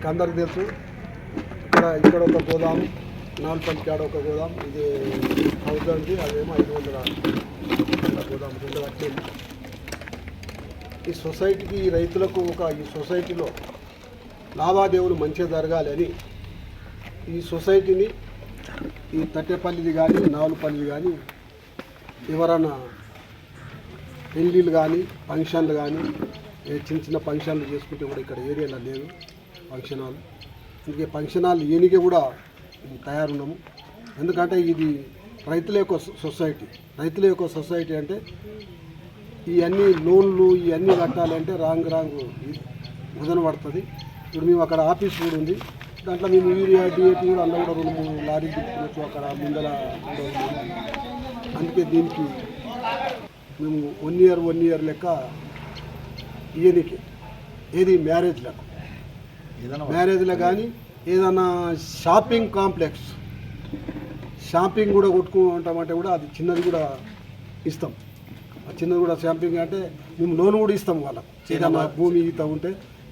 మీకు అందరికి తెలుసు. ఇక్కడ ఇక్కడ ఒక గోదాం నాలుగు కాడ ఒక గోదాం ఇది థౌజండ్ది అదేమో ఐదు వందల గోదాం రెండు వచ్చింది ఈ సొసైటీకి ఈ రైతులకు ఒక ఈ సొసైటీలో లావాదేవీలు మంచిగా జరగాలి అని ఈ సొసైటీని ఈ తట్టేపల్లిది కానీ నాలుపల్లిది కానీ ఎవరైనా పెళ్ళిళ్ళు కానీ ఫంక్షన్లు కానీ చిన్న చిన్న ఫంక్షన్లు చేసుకుంటే కూడా ఇక్కడ ఏరియాలో లేదు. ఫంక్షన్ హాల్ ఇంకే ఫంక్షన్ హాల్ ఏనికే కూడా తయారున్నాము. ఎందుకంటే ఇది రైతుల యొక్క సొసైటీ. రైతుల యొక్క సొసైటీ అంటే ఇవన్నీ లోన్లు ఇవన్నీ కట్టాలంటే రాంగ్ రాంగ్ వదన పడుతుంది. ఇప్పుడు మేము అక్కడ ఆఫీస్ కూడా ఉంది. దాంట్లో మేము యూరియా డిఏపి కూడా అందులో కూడా రెండు మూడు లారీ తిప్పుకోవచ్చు అక్కడ ముందల అందుకే దీనికి మేము వన్ ఇయర్ వన్ ఇయర్ లెక్క ఇయనికి ఏది మ్యారేజ్ లెక్క మ్యారేజ్లో కానీ ఏదైనా షాపింగ్ కాంప్లెక్స్. షాపింగ్ కూడా కొట్టుకుంటామంటే కూడా అది చిన్నది కూడా ఇస్తాం. ఆ చిన్నది కూడా షాపింగ్ అంటే మేము లోన్ కూడా ఇస్తాం వాళ్ళకు. ఏదైనా భూమి ఈత ఉంటే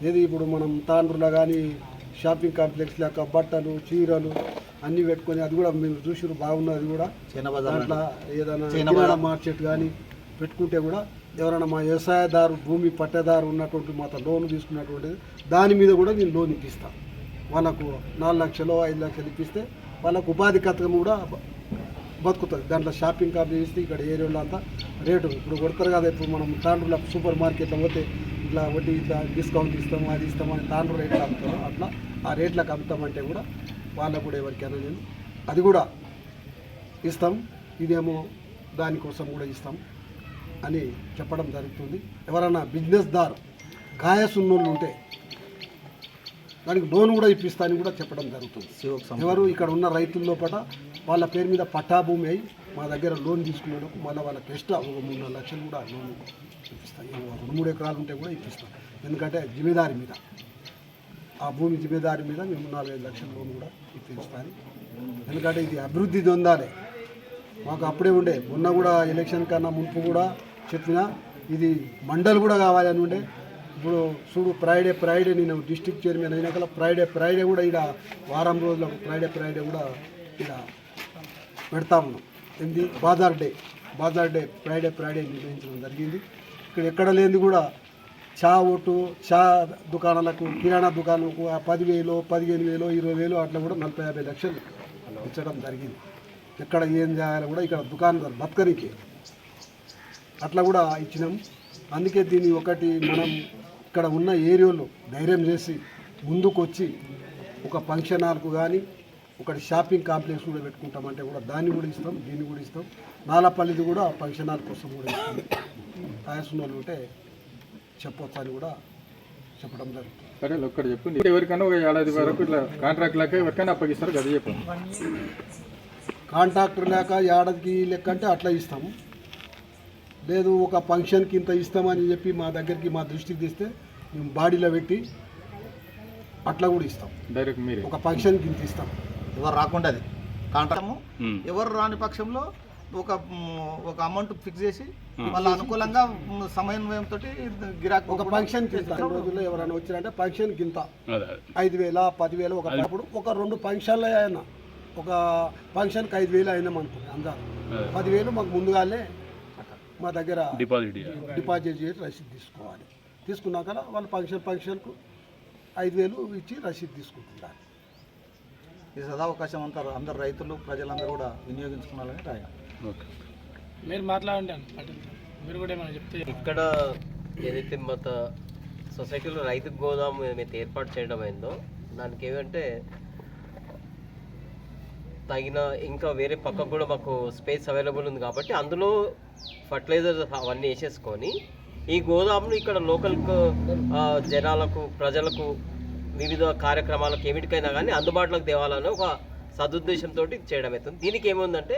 ఏది ఇప్పుడు మనం తాండ్రులో కానీ షాపింగ్ కాంప్లెక్స్ లేక బట్టలు చీరలు అన్నీ పెట్టుకొని అది కూడా మేము చూసి బాగున్నది కూడా. దాంట్లో ఏదైనా మార్కెట్ కానీ పెట్టుకుంటే కూడా ఎవరైనా మా వ్యవసాయదారు భూమి పట్టేదారు ఉన్నటువంటి మాత లోన్ తీసుకున్నటువంటిది దాని మీద కూడా నేను లోన్ ఇప్పిస్తాను వాళ్ళకు నాలుగు లక్షలు ఐదు లక్షలు ఇప్పిస్తే వాళ్ళకు ఉపాధి కథకం కూడా బతుకుతుంది. దాంట్లో షాపింగ్ కాపీ ఇస్తే ఇక్కడ ఏరియాలో అంతా రేటు ఇప్పుడు కొడతారు కదా ఇప్పుడు మనం తాండ్రుల సూపర్ మార్కెట్లో పోతే ఇట్లా వడ్డీ ఇట్లా డిస్కౌంట్ ఇస్తాము అది ఇస్తామని తాండ్రు రేట్లు అమ్ముతాం అట్లా ఆ రేట్లకు అమ్ముతామంటే కూడా వాళ్ళకు కూడా ఎవరికైనా నేను అది కూడా ఇస్తాం. ఇదేమో దానికోసం కూడా ఇస్తాం. అని చెప్పడం జరుగుతుంది. ఎవరైనా బిజినెస్ దారు కాయసున్నోళ్ళు ఉంటే దానికి లోన్ కూడా ఇప్పిస్తానని కూడా చెప్పడం జరుగుతుంది. ఎవరు ఇక్కడ ఉన్న రైతుల లోపల వాళ్ళ పేరు మీద పట్టా భూమి అయి మా దగ్గర లోన్ తీసుకున్నందుకు మళ్ళీ వాళ్ళకి ఎక్స్ట్రా ఒక మూడు నాలుగు లక్షలు కూడా లోన్ ఇప్పిస్తాను రెండు మూడు ఎకరాలు ఉంటే కూడా ఇప్పిస్తాం. ఎందుకంటే జిమ్మేదారి మీద. ఆ భూమి జిమ్మేదారి మీద మేము నాలుగైదు లక్షల లోన్ కూడా ఇప్పిస్తాను. ఎందుకంటే ఇది అభివృద్ధి చెందాలి. మాకు అప్పుడే ఉండే. మొన్న కూడా ఎలక్షన్ కన్నా మునుపు కూడా చెప్పిన ఇది మండల్ కూడా కావాలని ఉండే. ఇప్పుడు చూడు ఫ్రైడే ఫ్రైడే నేను డిస్ట్రిక్ట్ చైర్మన్ అయినాక ఫ్రైడే ఫ్రైడే కూడా ఇక్కడ వారం రోజులకు ఫ్రైడే ఫ్రైడే కూడా ఇక్కడ పెడతా ఉన్నాం. ఏంది? బాజార్ డే బాజార్ డే ఫ్రైడే ఫ్రైడే నిర్వహించడం జరిగింది. ఇక్కడ ఎక్కడ లేనిది కూడా చా ఓటు చా దుకాణాలకు కిరాణా దుకాణాలకు ఆ పదివేలు పదిహేను వేలు ఇరవై వేలు అట్లా కూడా నలభై యాభై లక్షలు ఇచ్చడం జరిగింది. ఎక్కడ ఏం చేయాలో కూడా ఇక్కడ దుకాణదారు బతకరికి అట్లా కూడా ఇచ్చినాం. అందుకే దీన్ని ఒకటి మనం ఇక్కడ ఉన్న ఏరియాలో ధైర్యం చేసి ముందుకు వచ్చి ఒక ఫంక్షన్ హాల్కు కానీ ఒకటి షాపింగ్ కాంప్లెక్స్ కూడా పెట్టుకుంటామంటే కూడా దాన్ని కూడా ఇస్తాం దీన్ని కూడా ఇస్తాం. నాలపల్లిది కూడా ఫంక్షన్ హాల్ కోసం కూడా ఇస్తాం. వాళ్ళు ఉంటే చెప్పొచ్చు అని కూడా చెప్పడం జరుగుతుంది. సరే ఒక్కటి చెప్పు. ఎవరికైనా ఒక ఏడాది వరకు ఇట్లా కాంట్రాక్ట్ లెక్క ఎవరికైనా అప్పగిస్తారు కదా చెప్పు. కాంట్రాక్టర్ లేక ఏడాదికి లెక్క అంటే అట్లా ఇస్తాము. లేదు ఒక ఫంక్షన్కి ఇంత ఇస్తామని చెప్పి మా దగ్గరికి మా దృష్టికి తెస్తే మేము బాడీలో పెట్టి అట్లా కూడా ఇస్తాం. డైరెక్ట్ మీరే. ఒక ఫంక్షన్కి ఇంత ఇస్తాం. ఎవరు రాకుండా అది కాంట్రాక్ట్ ఎవరు రాని పక్షంలో ఒక ఒక అమౌంట్ ఫిక్స్ చేసి వాళ్ళ అనుకూలంగా సమన్వయంతో గిరాకీ ఒక రెండు రోజుల్లో ఎవరైనా వచ్చారంటే ఫంక్షన్కి ఇంత. ఐదు వేల పదివేలు ఒక అప్పుడు ఒక రెండు ఫంక్షన్లు అయినా. ఒక ఫంక్షన్కి ఐదు వేలు అయినాం అనుకోండి అందరు పదివేలు మాకు ముందుగానే మా దగ్గర డిపాజిట్ డిపాజిట్ చేసి రసీదు తీసుకోవాలి. తీసుకున్నాక వాళ్ళు ఫంక్షన్ ఫంక్షన్కు ఐదు వేలు ఇచ్చి రసీదు తీసుకుంటున్నారు. ఈ సదావకాశం అంతా అందరు రైతులు ప్రజలందరూ కూడా వినియోగించుకోవాలని రాయ ఓకే. మీరు మాట్లాడండి అన్న పట్టింపు. మీరు కూడా ఏమైనా చెప్తే ఇక్కడ ఏదైతే మత సొసైటీలో రైతు గోదాం ఏమైతే ఏర్పాటు చేయడం అయిందో దానికి ఏమంటే తగిన ఇంకా వేరే పక్కకు కూడా మాకు స్పేస్ అవైలబుల్ ఉంది కాబట్టి అందులో ఫర్టిలైజర్స్ అవన్నీ వేసేసుకొని ఈ గోదామును ఇక్కడ లోకల్ జనాలకు ప్రజలకు వివిధ కార్యక్రమాలకు ఏమిటికైనా కానీ అందుబాటులోకి తేవాలని ఒక సదుద్దేశంతో చేయడం అవుతుంది. దీనికి ఏముందంటే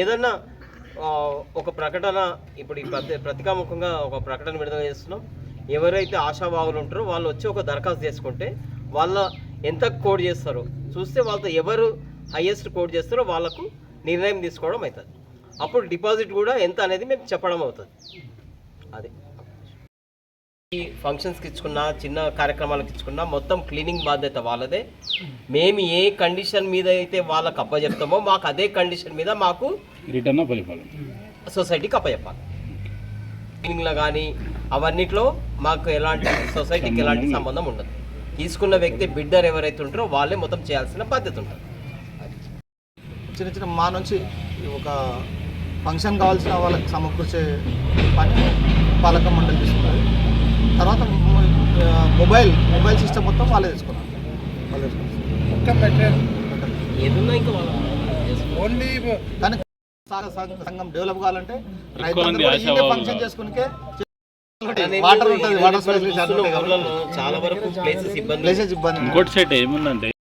ఏదన్నా ఒక ప్రకటన ఇప్పుడు ఈ ప్రతి ప్రతికాముఖంగా ఒక ప్రకటన విడుదల చేస్తున్నాం. ఎవరైతే ఆశావాహులు ఉంటారో వాళ్ళు వచ్చి ఒక దరఖాస్తు చేసుకుంటే వాళ్ళ ఎంత కోడ్ చేస్తారో చూస్తే వాళ్ళతో ఎవరు హైయెస్ట్ కోడ్ చేస్తారో వాళ్ళకు నిర్ణయం తీసుకోవడం అవుతుంది. అప్పుడు డిపాజిట్ కూడా ఎంత అనేది మేము చెప్పడం అవుతుంది. అది. ఈ ఫంక్షన్స్కి ఇచ్చుకున్నా చిన్న కార్యక్రమాలకు ఇచ్చుకున్నా మొత్తం క్లీనింగ్ బాధ్యత వాళ్ళదే. మేము ఏ కండిషన్ మీద అయితే వాళ్ళకి అప్పచెప్తామో మాకు అదే కండిషన్ మీద మాకు రిటర్న్ సొసైటీకి అప్పచెప్పాలి క్లీనింగ్లో కానీ అవన్నిట్లో మాకు ఎలాంటి సొసైటీకి ఎలాంటి సంబంధం ఉండదు. తీసుకున్న వ్యక్తి బిడ్డర్ ఎవరైతే ఉంటారో వాళ్ళే మొత్తం చేయాల్సిన బాధ్యత ఉంటుంది. చిన్న చిన్న మా నుంచి ఒక ఫంక్షన్ కావాల్సిన వాళ్ళకి సమకూర్చే పని పాలక మండలి తీసుకున్నది. తర్వాత మొబైల్ మొబైల్ సిస్టమ్ మొత్తం వాళ్ళే తీసుకున్నారు. వాళ్ళే తీసుకున్నారు ఓన్లీ కానీ సంఘ- సంఘం డెవలప్ కావాలంటే రైతులందరూ ఫంక్షన్ చేసుకునికే వాటర్ ఉంటుంది వాటర్ చాలా వరకు ప్లేసెస్ ఇబ్బంది ప్లేసెస్ ఇబ్బంది ఇంకోటి సెట్ ఏముందంటే